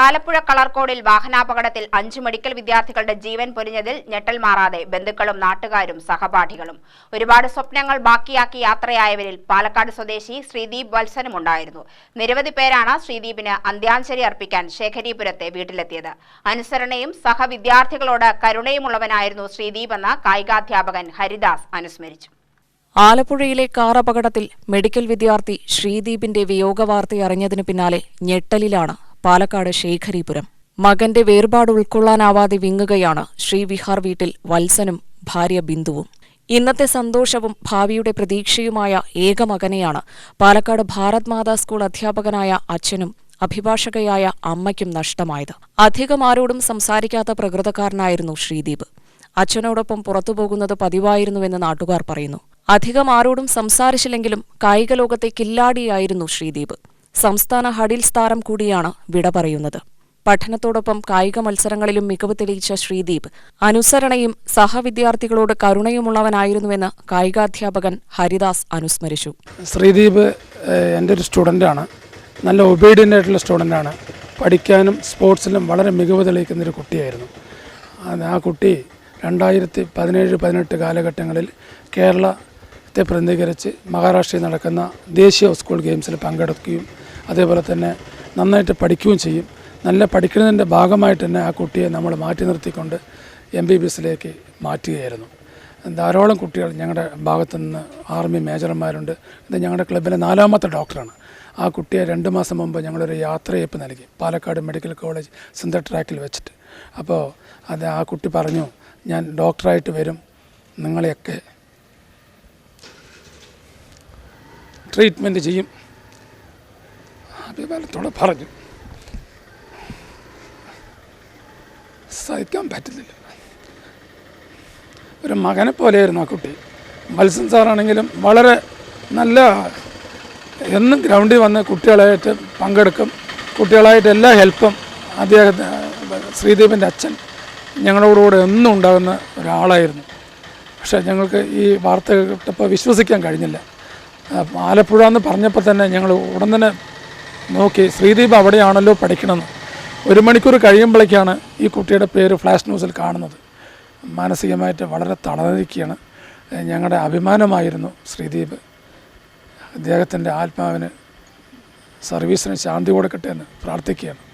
ആലപ്പുഴ കളർക്കോടിൽ വാഹനാപകടത്തിൽ അഞ്ച് മെഡിക്കൽ വിദ്യാർത്ഥികളുടെ ജീവൻ പൊരിഞ്ഞതിൽ ഞെട്ടൽ മാറാതെ ബന്ധുക്കളും നാട്ടുകാരും സഹപാഠികളും. ഒരുപാട് സ്വപ്നങ്ങൾ ബാക്കിയാക്കി യാത്രയായവരിൽ പാലക്കാട് സ്വദേശി ശ്രീദീപ് വത്സനും ഉണ്ടായിരുന്നു. നിരവധി പേരാണ് ശ്രീദീപിന് അന്ത്യാഞ്ജലി അർപ്പിക്കാൻ ശേഖരീപുരത്തെ വീട്ടിലെത്തിയത്. അനുസരണയും സഹവിദ്യാർത്ഥികളോട് കരുണയുമുള്ളവനായിരുന്നു ശ്രീദീപ് എന്ന കായികാധ്യാപകൻ ഹരിദാസ് അനുസ്മരിച്ചു. ആലപ്പുഴയിലെ കാർ അപകടത്തിൽ മെഡിക്കൽ വിദ്യാർത്ഥി ശ്രീദീപിന്റെ വിയോഗവാർത്തയറിഞ്ഞതിനു പിന്നാലെ ഞെട്ടലിലാണ് പാലക്കാട് ശേഖരീപുരം. മകന്റെ വേർപാട് ഉൾക്കൊള്ളാനാവാതെ വിങ്ങുകയാണ് ശ്രീവിഹാർ വീട്ടിൽ വത്സനും ഭാര്യ ബിന്ദുവും. ഇന്നത്തെ സന്തോഷവും ഭാവിയുടെ പ്രതീക്ഷയുമായ ഏക മകനെയാണ് പാലക്കാട് ഭാരത് മാതാ സ്കൂൾ അധ്യാപകനായ അച്ഛനും അഭിഭാഷകയായ അമ്മയ്ക്കും നഷ്ടമായത്. അധികം ആരോടും സംസാരിക്കാത്ത പ്രകൃതക്കാരനായിരുന്നു ശ്രീദീപ്. അച്ഛനോടൊപ്പം പുറത്തുപോകുന്നത് പതിവായിരുന്നുവെന്ന് നാട്ടുകാർ പറയുന്നു. അധികം ആരോടും സംസാരിച്ചില്ലെങ്കിലും കായിക ലോകത്തെ കില്ലാടിയായിരുന്നു ശ്രീദീപ്. സംസ്ഥാന ഹഡിൽസ് താരം കൂടിയാണ് വിട പറയുന്നത്. പഠനത്തോടൊപ്പം കായിക മത്സരങ്ങളിലും മികവ് തെളിയിച്ച ശ്രീദീപ് അനുസരണയും സഹവിദ്യാർത്ഥികളോട് കരുണയുമുള്ളവനായിരുന്നുവെന്ന് കായികാധ്യാപകൻ ഹരിദാസ് അനുസ്മരിച്ചു. ശ്രീദീപ് എന്റെ ഒരു സ്റ്റുഡന്റാണ് നല്ല ഒബീഡിയന്റ് ആയിട്ടുള്ള സ്റ്റുഡന്റാണ് പഠിക്കാനും സ്പോർട്സിലും വളരെ മികവ് തെളിയിക്കുന്ന ഒരു കുട്ടിയായിരുന്നു. ആ കുട്ടി രണ്ടായിരത്തി പതിനേഴ് പതിനെട്ട് കാലഘട്ടങ്ങളിൽ കേരളത്തെ പ്രതിനിധീകരിച്ച് മഹാരാഷ്ട്രയിൽ നടക്കുന്ന ദേശീയ സ്കൂൾ ഗെയിംസിൽ പങ്കെടുക്കുകയും അതേപോലെ തന്നെ നന്നായിട്ട് പഠിക്കുകയും ചെയ്യും. നല്ല പഠിക്കുന്നതിന്റെ ഭാഗമായിട്ട് തന്നെ ആ കുട്ടിയെ നമ്മൾ മാറ്റി നിർത്തിക്കൊണ്ട് എം ബി ബി എസിലേക്ക് മാറ്റുകയായിരുന്നു. ധാരാളം കുട്ടികൾ ഞങ്ങളുടെ ഭാഗത്തു നിന്ന് ആർമി മേജർമാരുണ്ട്. ഇത് ഞങ്ങളുടെ ക്ലബിലെ നാലാമത്തെ ഡോക്ടറാണ്. ആ കുട്ടിയെ രണ്ട് മാസം മുമ്പ് ഞങ്ങളൊരു യാത്രയപ്പ് നൽകി. പാലക്കാട് മെഡിക്കൽ കോളേജ് സിന്തർ ട്രാക്കിൽ വെച്ചിട്ട്. അപ്പോൾ അത് ആ കുട്ടി പറഞ്ഞു ഞാൻ ഡോക്ടറായിട്ട് വരും. നിങ്ങളെയൊക്കെ ട്രീറ്റ്മെന്റ് ചെയ്യും. അഭിമാനത്തോടെ പറഞ്ഞു. സഹിക്കാൻ പറ്റുന്നില്ല. ഒരു മകനെ പോലെയായിരുന്നു ആ കുട്ടി. മത്സ്യം സാറാണെങ്കിലും വളരെ നല്ല എന്നും ഗ്രൗണ്ടിൽ വന്ന് കുട്ടികളായിട്ട് പങ്കെടുക്കും. കുട്ടികളായിട്ട് എല്ലാ ഹെൽപ്പും അദ്ദേഹത്തെ ശ്രീദീപിന്റെ അച്ഛൻ ഞങ്ങളോടുകൂടെ എന്നും ഉണ്ടാകുന്ന ഒരാളായിരുന്നു. പക്ഷേ ഞങ്ങൾക്ക് ഈ വാർത്ത കേട്ടപ്പോൾ വിശ്വസിക്കാൻ കഴിഞ്ഞില്ല. ആലപ്പുഴ എന്ന് പറഞ്ഞപ്പോൾ തന്നെ ഞങ്ങൾ ഉടൻ തന്നെ നോക്കി ശ്രീദീപ് അവിടെയാണല്ലോ പഠിക്കണമെന്ന്. ഒരു മണിക്കൂർ കഴിയുമ്പോഴേക്കാണ് ഈ കുട്ടിയുടെ പേര് ഫ്ലാഷ് ന്യൂസിൽ കാണുന്നത്. മാനസികമായിട്ട് വളരെ തളർന്നിരിക്കുകയാണ്. ഞങ്ങളുടെ അഭിമാനമായിരുന്നു ശ്രീദീപ്. അദ്ദേഹത്തിന്റെ ആത്മാവിന് സർവീസിന് ശാന്തി കൊടുക്കട്ടെ എന്ന് പ്രാർത്ഥിക്കുകയാണ്.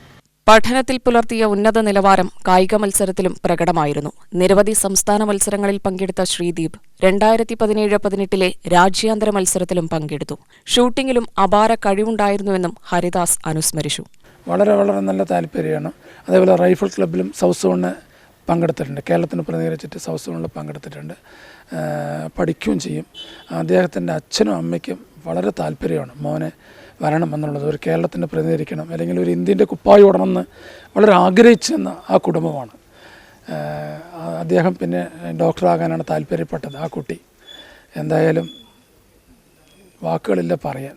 പഠനത്തിൽ പുലർത്തിയ ഉന്നത നിലവാരം കായിക മത്സരത്തിലും പ്രകടമായിരുന്നു. നിരവധി സംസ്ഥാന മത്സരങ്ങളിൽ പങ്കെടുത്ത ശ്രീദീപ് രണ്ടായിരത്തി പതിനേഴ് പതിനെട്ടിലെ രാജ്യാന്തര മത്സരത്തിലും പങ്കെടുത്തു. ഷൂട്ടിങ്ങിലും അപാര കഴിവുണ്ടായിരുന്നുവെന്നും ഹരിദാസ് അനുസ്മരിച്ചു. വളരെ വളരെ നല്ല താല്പര്യമാണ്. അതേപോലെ റൈഫിൾ ക്ലബിലും സൗത്ത് സോണിന് പങ്കെടുത്തിട്ടുണ്ട്. കേരളത്തിന് പ്രതിനിധീകരിച്ചിട്ട് സൗത്ത് സോണിൽ പങ്കെടുത്തിട്ടുണ്ട്. പഠിക്കുകയും ചെയ്യും. അദ്ദേഹത്തിന്റെ അച്ഛനും അമ്മയ്ക്കും വളരെ താല്പര്യമാണ് മോനെ വരണം എന്നുള്ളത്. ഒരു കേരളത്തിനെ പ്രതിനിധീകരിക്കണം അല്ലെങ്കിൽ ഒരു ഇന്ത്യന്റെ കുപ്പായി ഓടണമെന്ന് വളരെ ആഗ്രഹിച്ചെന്ന ആ കുടുംബമാണ്. അദ്ദേഹം പിന്നെ ഡോക്ടറാകാനാണ് താല്പര്യപ്പെട്ടത് ആ കുട്ടി. എന്തായാലും വാക്കുകളില്ല പറയാൻ.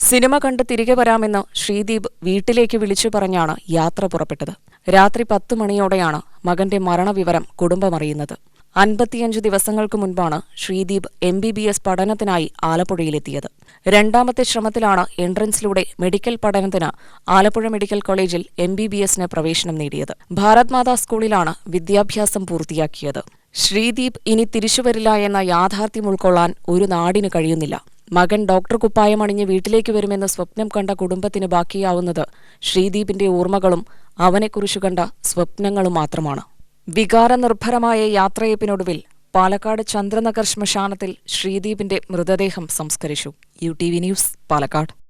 സിനിമ കണ്ട് തിരികെ വരാമെന്ന് ശ്രീദീപ് വീട്ടിലേക്ക് വിളിച്ചു പറഞ്ഞാണ് യാത്ര പുറപ്പെട്ടത്. രാത്രി പത്ത് മണിയോടെയാണ് മകന്റെ മരണവിവരം കുടുംബമറിയുന്നത് അൻപത്തിയഞ്ച് ദിവസങ്ങൾക്ക് മുൻപാണ് Sreedeep M B B S പഠനത്തിനായി ആലപ്പുഴയിലെത്തിയത്. രണ്ടാമത്തെ ശ്രമത്തിലാണ് എൻട്രൻസിലൂടെ മെഡിക്കൽ പഠനത്തിന് ആലപ്പുഴ മെഡിക്കൽ കോളേജിൽ എം ബി ബി എസിന് പ്രവേശനം നേടിയത്. ഭാരത് മാതാ സ്കൂളിലാണ് വിദ്യാഭ്യാസം പൂർത്തിയാക്കിയത്. ശ്രീദീപ് ഇനി തിരിച്ചുവരില്ല എന്ന യാഥാർത്ഥ്യം ഉൾക്കൊള്ളാൻ ഒരു നാടിന് കഴിയുന്നില്ല. മകൻ ഡോക്ടർ കുപ്പായമണിഞ്ഞ് വീട്ടിലേക്ക് വരുമെന്ന സ്വപ്നം കണ്ട കുടുംബത്തിന് ബാക്കിയാവുന്നത് ശ്രീദീപിന്റെ ഓർമ്മകളും അവനെക്കുറിച്ചു കണ്ട സ്വപ്നങ്ങളും മാത്രമാണ്. വികാരനിർഭരമായ യാത്രയപ്പിനൊടുവിൽ പാലക്കാട് ചന്ദ്രനഗർ ശ്മശാനത്തിൽ ശ്രീദീപിന്റെ മൃതദേഹം സംസ്കരിച്ചു. U T V news Palakkad.